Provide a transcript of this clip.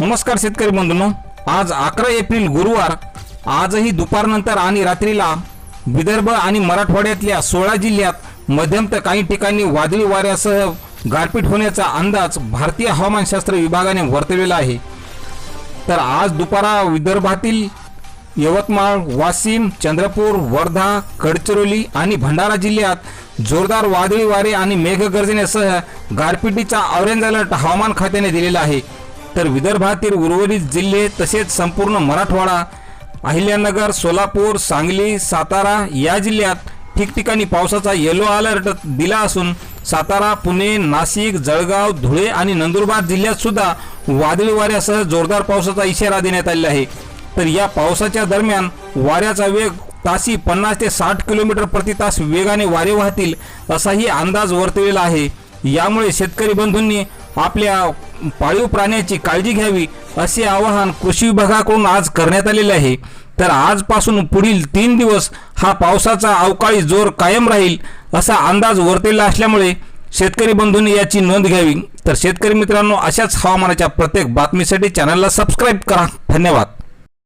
नमस्कार शेतकरी बंधूंनो. आज अकरा एप्रिल गुरुवार आजही दुपारनंतर आणि रात्रीला विदर्भ आणि मराठवाड्यातल्या सोळा जिल्ह्यात मध्यम तर काही ठिकाणी वादळी वाऱ्यासह गारपीट होण्याचा अंदाज भारतीय हवामानशास्त्र विभागाने वर्तवलेला आहे. तर आज दुपारा विदर्भातील यवतमाळ वाशिम चंद्रपूर वर्धा गडचिरोली आणि भंडारा जिल्ह्यात जोरदार वादळी वारे आणि मेघगर्जनेसह गारपिटीचा ऑरेंज अलर्ट हवामान खात्याने दिलेला आहे. तर विदर्भातील उर्वरित जिल्हे तसेच संपूर्ण मराठवाडा अहिल्यानगर सोलापूर सांगली सातारा या जिल्ह्यात ठिकठिकाणी पावसाचा येलो अलर्ट दिला असून सातारा पुणे नाशिक जळगाव धुळे आणि नंदुरबार जिल्ह्यात सुद्धा वादळी वाऱ्यासह जोरदार पावसाचा इशारा देण्यात आलेला आहे. तर या पावसाच्या दरम्यान वाऱ्याचा वेग ताशी पन्नास ते साठ किलोमीटर प्रति तास वेगाने वारे वाहतील असाही अंदाज वर्तविला आहे. यामुळे शेतकरी बंधूंनी आपल्या पाळीव प्राण्याची काळजी घ्यावी असे आवाहन कृषी विभागाकडून आज करण्यात आलेले आहे. तर आजपासून पुढील तीन दिवस हा पावसाचा अवकाळी जोर कायम राहील असा अंदाज वर्तवलेला असल्यामुळे शेतकरी बंधूंनी याची नोंद घ्यावी. तर शेतकरी मित्रांनो अशाच हवामानाच्या प्रत्येक बातमीसाठी चॅनलला सबस्क्राईब करा. धन्यवाद.